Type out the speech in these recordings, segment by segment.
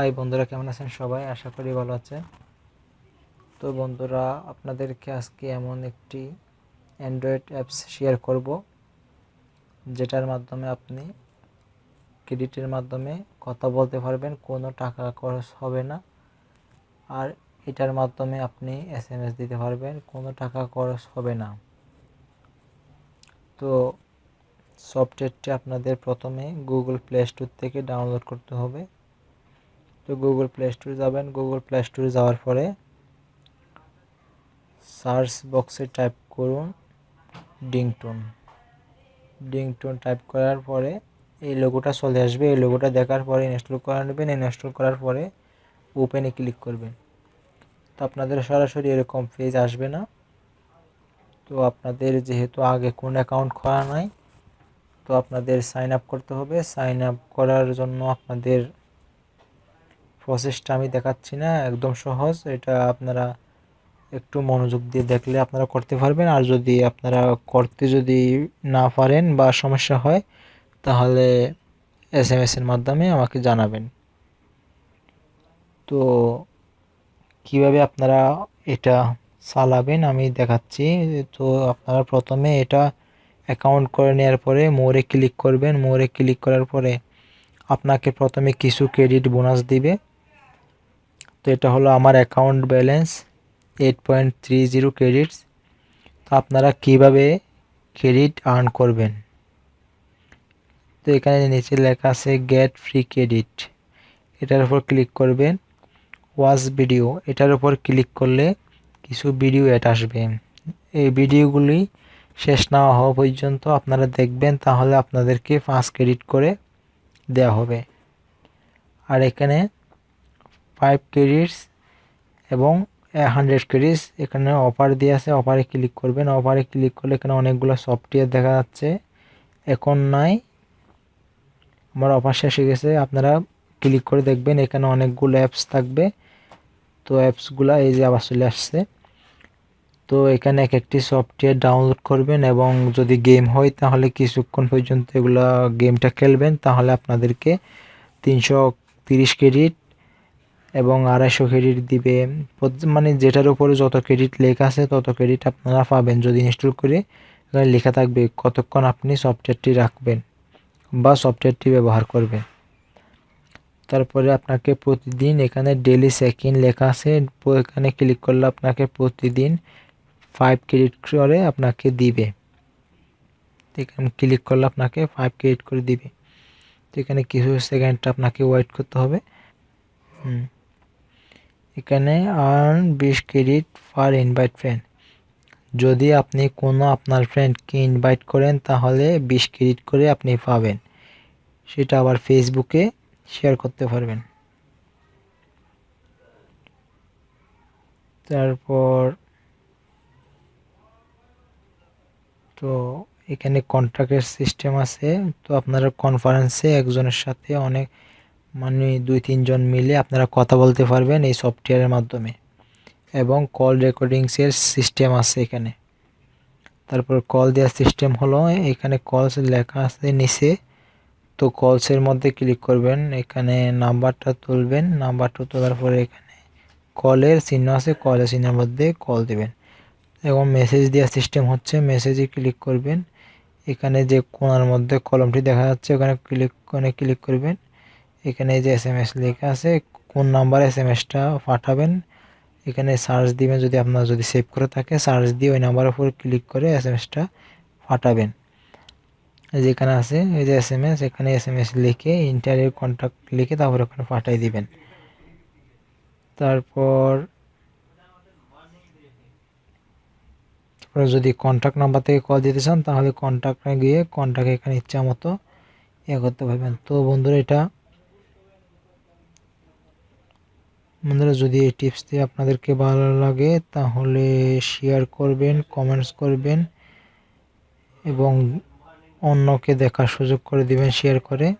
High বন্ধুরা, কেমন আছেন সবাই? আশা করি ভালো আছে তো বন্ধুরা, আপনাদেরকে আজকে এমন একটি অ্যান্ড্রয়েড অ্যাপস শেয়ার করব, যেটার মাধ্যমে আপনি ক্রেডিটের মাধ্যমে কথা বলতে পারবেন, কোনো টাকা খরচ হবে না। আর এটার মাধ্যমে আপনি এস এম এস দিতে পারবেন, কোনো টাকা খরচ হবে না। তো সফটওয়্যারটি আপনাদের প্রথমে গুগল প্লে স্টোর থেকে ডাউনলোড করতে হবে। তো গুগল প্লে স্টোরে যাবেন। গুগল প্লে স্টোরে যাওয়ার পরে সার্চ বক্সে টাইপ করুন ডিংটোন ডিংটোন টাইপ করার পরে এই লোগোটা চলে আসবে। এই লোগোটা দেখার পরে ইনস্টল করে নেবেন। ইনস্টল করার পরে ওপেনে ক্লিক করবেন। তো আপনাদের সরাসরি এরকম পেজ আসবে না। তো আপনাদের যেহেতু আগে কোন অ্যাকাউন্ট খোলা নাই, তো আপনাদের সাইন আপ করতে হবে। সাইন আপ করার জন্য আপনাদের প্রসেসটা আমি দেখাচ্ছি না, একদম সহজ। এটা আপনারা একটু মনোযোগ দিয়ে দেখলে আপনারা করতে পারবেন। আর যদি আপনারা করতে যদি না পারেন বা সমস্যা হয়, তাহলে এস এম এসের মাধ্যমে আমাকে জানাবেন। তো কীভাবে আপনারা এটা চালাবেন আমি দেখাচ্ছি। তো আপনারা প্রথমে এটা অ্যাকাউন্ট করে নেওয়ার পরে মোরে ক্লিক করবেন। মোরে ক্লিক করার পরে আপনাকে প্রথমে কিছু ক্রেডিট বোনাস দিবে। তো এটা হলো আমার account balance eight point three zero credits তো আপনারা কীভাবে ক্রেডিট আর্ন করবেন? তো এখানে নিচে লেখা আছে গেট ফ্রি ক্রেডিট এটার উপর ক্লিক করবেন ওয়াচ ভিডিও এটার উপর ক্লিক করলে কিছু ভিডিও অ্যাড আসবে। এই ভিডিওগুলি শেষ না হওয়া পর্যন্ত আপনারা দেখবেন, তাহলে আপনাদেরকে পাঁচ ক্রেডিট করে দেওয়া হবে। আর এখানে ফাইভ ক্রেডিটস এবং হান্ড্রেড ক্রেডিটস এখানে অফার দিয়ে আছে। অফারে ক্লিক করবেন। অফারে ক্লিক করলে এখানে অনেকগুলো সফটওয়্যার দেখা যাচ্ছে। এখন নাই। আমার অফার শেষ হয়ে গেছে। আপনারা ক্লিক করে দেখবেন। এখানে অনেকগুলো অ্যাপস থাকবে। তো অ্যাপসগুলো এই যে আবার চলে আসছে। তো এখানে এক একটি সফটওয়্যার ডাউনলোড করবেন এবং যদি গেম হয় তাহলে কিছুক্ষণ পর্যন্ত এগুলো গেমটা খেলবেন। তাহলে আপনাদেরকে তিনশো তিরিশ ক্রেডিট এবং আড়াইশো ক্রেডিট দিবে। মানে যেটার উপরে যত ক্রেডিট লেখা আছে, তত ক্রেডিট আপনারা পাবেন। যদি ইনস্টল করে এখানে লেখা থাকবে কতক্ষণ আপনি সফটওয়্যারটি রাখবেন বা সফটওয়্যারটি ব্যবহার করবেন। তারপরে আপনাকে প্রতিদিন এখানে ডেলি সেকেন্ড লেখা আছে। এখানে ক্লিক করলে আপনাকে প্রতিদিন ফাইভ ক্রেডিট করে আপনাকে দিবে। এখানে ক্লিক করলে আপনাকে ফাইভ ক্রেডিট করে দিবে। তো এখানে কিছু সেকেন্ডটা আপনাকে ওয়েট করতে হবে। হুম। এখানে আর্ন বিশ ক্রেডিট ফার ইনভাইট ফ্রেন্ড যদি আপনি কোনো আপনার ফ্রেন্ডকে ইনভাইট করেন, তাহলে বিশ ক্রেডিট করে আপনি পাবেন। সেটা আবার ফেসবুকে শেয়ার করতে পারবেন। তারপর তো এখানে কন্ট্রাক্টের সিস্টেম আছে। তো আপনারা কনফারেন্সে একজনের সাথে অনেক মানে দুই, তিনজন মিলে আপনারা কথা বলতে পারবেন এই সফটওয়্যারের মাধ্যমে। এবং কল রেকর্ডিংসের সিস্টেম আছে এখানে। তারপর কল দেওয়ার সিস্টেম হলো, এখানে কলস লেখা আছে নিচে। তো কলসের মধ্যে ক্লিক করবেন, এখানে নাম্বারটা তুলবেন। নাম্বারটা তোলার পরে এখানে কলের চিহ্ন আছে কলের চিহ্নের মধ্যে কল দেবেন। এবং মেসেজ দেওয়ার সিস্টেম হচ্ছে মেসেজে ক্লিক করবেন। এখানে যে কোনার মধ্যে কলমটি দেখা যাচ্ছে, ওখানে ক্লিক করে ক্লিক করবেন। এখানে যে এস এম এস লেখা আছে, কোন নাম্বার এস এম এসটা পাঠাবেন, এখানে সার্চ দিবেন যদি আপনার যদি সেভ করে থাকে সার্চ দিয়ে ওই নাম্বারের উপর ক্লিক করে এস এম এসটা পাঠাবেন। যেখানে আছে, এই যে এস এম এস এখানে এস এম এস লিখে ইন্টারভিউ কন্ট্যাক্ট লিখে তারপর ওখানে পাঠাই দিবেন। তারপর যদি কন্ট্যাক্ট নাম্বার থেকে কল দিতে চান, তাহলে কন্ট্যাক্টে গিয়ে কন্ট্যাক্ট এখানে ইচ্ছা মতো ইয়ে করতে পারবেন। তো বন্ধুরা, এটা বন্ধুরা, যদি এই টিপসটি আপনাদেরকে ভালো লাগে, তাহলে শেয়ার করবেন কমেন্টস করবেন এবং অন্যকে দেখার সুযোগ করে দিবেন শেয়ার করে।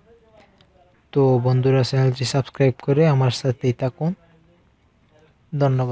তো বন্ধুরা, চ্যানেলটি সাবস্ক্রাইব করে আমার সাথেই থাকুন। ধন্যবাদ।